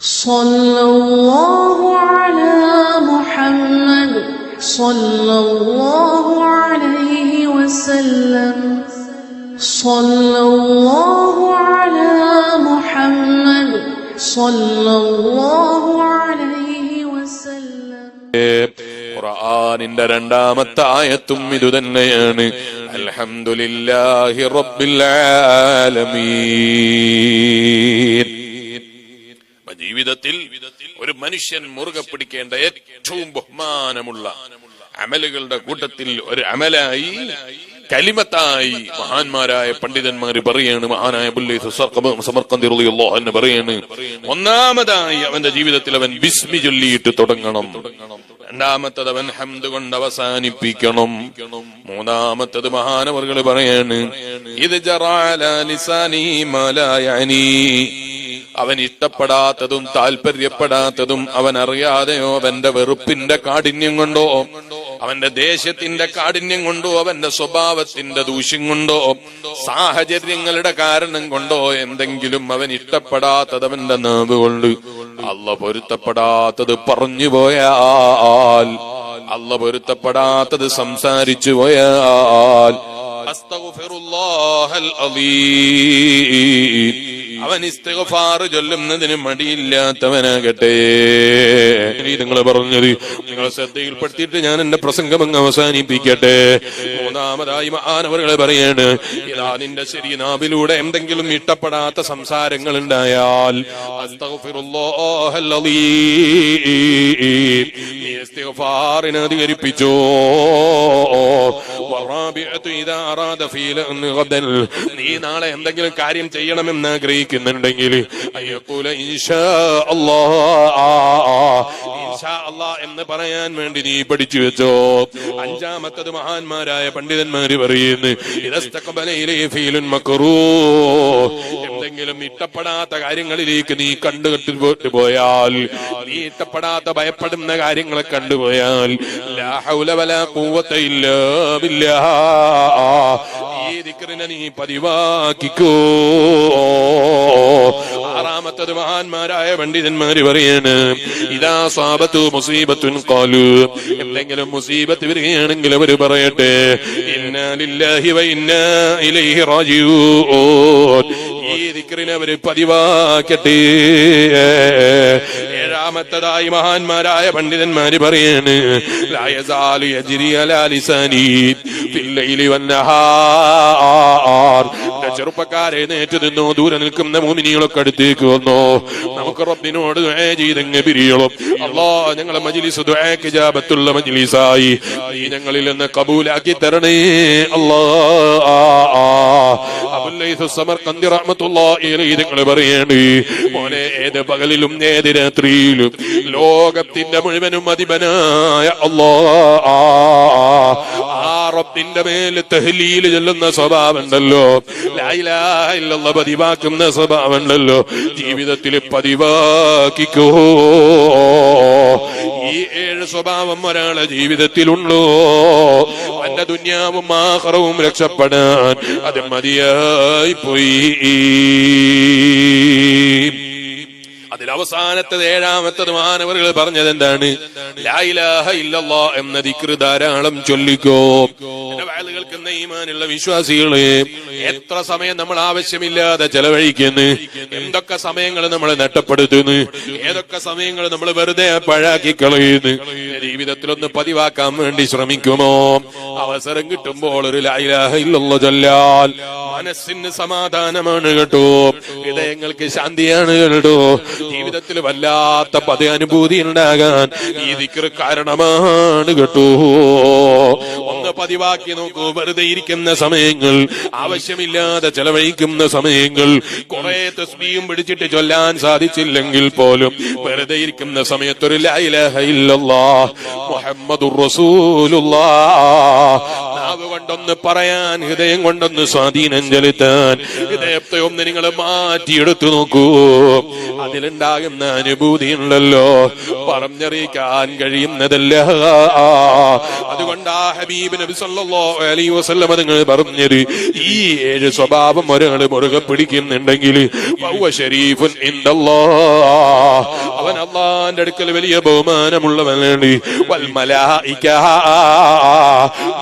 صلى الله على محمد صلى الله عليه وسلم صلى الله على محمد صلى الله عليه وسلم ഖുർആനിന്റെ രണ്ടാമത്തെ ആയത്തും ഇത് തന്നെയാണ് അൽഹംദുലില്ലാഹി റബ്ബിൽ ആലമീൻ അപ്പൊ ജീവിതത്തിൽ ഒരു മനുഷ്യൻ മുറുകെ പിടിക്കേണ്ട ഏറ്റവും ബഹുമാനമുള്ള അമലുകളുടെ കൂട്ടത്തിൽ ഒരു അമലായി കലിമത്തായി മഹാന്മാരായ പണ്ഡിതന്മാർ പറയാണ് മഹാനായ അൻഹു പറയാണ് ഒന്നാമതായി അവന്റെ ജീവിതത്തിൽ അവൻ ബിസ്മി ചൊല്ലിയിട്ട് തുടങ്ങണം. രണ്ടാമത്തത് അവൻ ഹംദ് കൊണ്ട് അവസാനിപ്പിക്കണം. മൂന്നാമത്തത് മഹാനവറുകൾ പറയാണ് ഇത് ജറാലി അവൻ ഇഷ്ടപ്പെടാത്തതും താല്പര്യപ്പെടാത്തതും അവൻ അറിയാതെയോ അവന്റെ വെറുപ്പിന്റെ കാഠിന്യം കൊണ്ടോ? അവന്റെ ദേശത്തിന്റെ കാഠിന്യം കൊണ്ടോ? അവന്റെ സ്വഭാവത്തിന്റെ ദൂഷ്യം കൊണ്ടോ? സാഹചര്യങ്ങളുടെ കാരണം കൊണ്ടോ? എന്തെങ്കിലും അവൻ ഇഷ്ടപ്പെടാത്തത് അവന്റെ നാവ് കൊണ്ട്. അല്ല പൊരുത്തപ്പെടാത്തത് പറഞ്ഞു പോയാൽ. അല്ല പൊരുത്തപ്പെടാത്തത് സംസാരിച്ചു പോയാൽ. അസ്തഗ്ഫിറുല്ലാഹൽ അലീം. അവൻ ഇസ്തിഗ്ഫാർ ചൊല്ലുന്നതിന് മടിയില്ലാത്തവനാകട്ടെ. നിങ്ങളെ പറഞ്ഞത് നിങ്ങളെ ശ്രദ്ധയിൽപ്പെടുത്തിയിട്ട് ഞാൻ എന്റെ പ്രസംഗം അങ്ങ് അവസാനിപ്പിക്കട്ടെ. മൂന്നാമതായി മഹാനവറുകളെ പറയാണ് ഇതാ നിന്റെ ശരി നാവിലൂടെ എന്തെങ്കിലും ഇഷ്ടപ്പെടാത്ത സംസാരങ്ങൾ ഉണ്ടായാൽ അധികരിപ്പിച്ചോ. നീ നാളെ എന്തെങ്കിലും കാര്യം ചെയ്യണമെന്ന് ആഗ്രഹിക്കുന്നുണ്ടെങ്കിൽ എന്ന് പറയാൻ വേണ്ടി നീ പഠിച്ചു വെച്ചോ. അഞ്ചാമത്തത് മഹാന്മാരായ പണ്ഡിതന്മാര് പറയുന്നു ഫീലുൻ എന്തെങ്കിലും ഇഷ്ടപ്പെടാത്ത കാര്യങ്ങളിലേക്ക് നീ കണ്ടുകെട്ടിട്ട് പോയാൽ നീ ഇഷ്ടപ്പെടാത്ത ഭയപ്പെടുന്ന കാര്യങ്ങളെ കണ്ടുപോയാൽ ദിക്റിനെ നീ പതിവാക്കിക്കോ ആറാമത്തത് മഹാന്മാരായ പണ്ഡിതന്മാര് പറയാണ് ഇതാ സാപത്തു മുസീബത്തുൻ കാലു എന്തെങ്കിലും മുസീബത്ത് വരികയാണെങ്കിൽ അവർ പറയട്ടെ ഇലൈഹി ഈ അവർ പതിവാക്കട്ടെ. ഏഴാമത്തതായി മഹാന്മാരായ പണ്ഡിതന്മാര് പറയാണ് ചെറുപ്പക്കാരെ നേറ്റു നിന്നു ദൂരെ നിൽക്കുന്ന മോമിനികളൊക്കെ അടുത്തേക്ക് വന്നു. നമുക്ക് റബ്ബിനോട് ചെയ്തങ്ങ് പിരിയണം. അള്ളാ ഞങ്ങളെ മജ്ലിസ് ജാബത്തുള്ള മജ്ലിസായി. ഞങ്ങളിൽ നിന്ന് കബൂലാക്കി തരണേ അല്ലാ പറയണേ മോനെ ഏത് പകലിലും ഏത് രാത്രിയിലും ലോകത്തിന്റെ മുഴുവനും അധിപനായ അള്ളാ. ആ റബ്ബിന്റെ മേൽ തഹ്ലീൽ സ്വഭാവം സ്വഭാവമുണ്ടല്ലോ ലാ ഇലാഹ ഇല്ലല്ലാഹ് പതിവാക്കുന്ന സ്വഭാവമുണ്ടല്ലോ ജീവിതത്തിൽ പതിവാക്കിക്കോ. ഈ ഏഴ് സ്വഭാവം ഒരാളെ ജീവിതത്തിലുണ്ടോ? അന്റെ ദുന്യാവും ആഹ്റവും രക്ഷപ്പെടാൻ അത് മതിയായി പോയി. അതിൽ ഏഴാമത്തെ മാനവറുകൾ പറഞ്ഞത് എന്താണ്? എന്ന ദിക്ർ ധാരാളം ചൊല്ലിക്കോ. കേൾക്കുന്ന ഈമാനുള്ള വിശ്വാസികളെ എത്ര സമയം നമ്മൾ ആവശ്യമില്ലാതെ ചെലവഴിക്കുന്നു? എന്തൊക്കെ സമയങ്ങൾ നമ്മൾ നഷ്ടപ്പെടുത്തുന്നു? ഏതൊക്കെ സമയങ്ങൾ നമ്മൾ വെറുതെ പഴാക്കി കളയുന്നു? ജീവിതത്തിൽ ഒന്ന് പതിവാക്കാൻ വേണ്ടി ശ്രമിക്കുമോ? അവസരം കിട്ടുമ്പോൾ ഒരു ലായിലാഹ ഇല്ലല്ലോ ചൊല്ലാൽ മനസ്സിന് സമാധാനമാണ് കേട്ടോ. ഹൃദയങ്ങൾക്ക് ശാന്തിയാണ് കേട്ടോ. ജീവിതത്തിൽ വല്ലാത്ത പതി അനുഭൂതി ഉണ്ടാകാൻ ഈ കാരണമാണ് കേട്ടോ. ഒന്ന് പതിവാക്കി നോക്കൂ. വെറുതെ ഇരിക്കുന്ന സമയങ്ങൾ ആവശ്യമില്ലാതെ ചെലവഴിക്കുന്ന സമയങ്ങൾ കുറെ തസ്ബിയും പിടിച്ചിട്ട് ചൊല്ലാൻ സാധിച്ചില്ലെങ്കിൽ പോലും വെറുതെ ഇരിക്കുന്ന സമയത്തൊരു ലൈലഹ ഇല്ലല്ലാ മുഹമ്മദുർ റസൂലുള്ളാഹ് നാവ് കൊണ്ടൊന്ന് പറയാൻ ഹൃദയം കൊണ്ടൊന്ന് സ്വാധീനം ചെലുത്താൻ. ഹൃദയത്തെ ഒന്ന് നിങ്ങൾ മാറ്റിയെടുത്തു നോക്കൂ. അതിലുണ്ടാകുന്ന അനുഭൂതി ഉണ്ടല്ലോ പറഞ്ഞറിയിക്കാൻ കഴിയുന്നതല്ല. അതുകൊണ്ട് ആ ഹബീബ് നബി സല്ലല്ലാഹു അലൈഹി വസല്ലം നിങ്ങൾ പറഞ്ഞത് ഈ ഏഴ് സ്വഭാവം ഒരാൾ മുറുകെ പിടിക്കുന്നുണ്ടെങ്കിൽ ഷരീഫുൻ അവൻ അള്ളാന്റെ അടുക്കൽ വലിയ ബഹുമാനമുള്ളവനാണ്. വൽ മലായിക.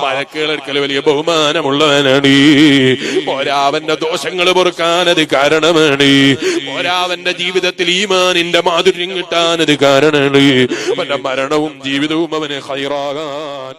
മലക്കുകളുടെ അടുക്കൽ വലിയ ബഹുമാനമുള്ളവനാണ്. ഒരാവന്റെ ദോഷങ്ങൾ പൊറുക്കാൻ അത് കാരണമാണ്. ഒരാവന്റെ ജീവിതത്തിൽ ഈമാനിന്റെ മാധുര്യം കിട്ടാൻ അത് കാരണമാണ് അവന്റെ മരണവും ജീവിതവും അവനെ ഹൈറാകാൻ.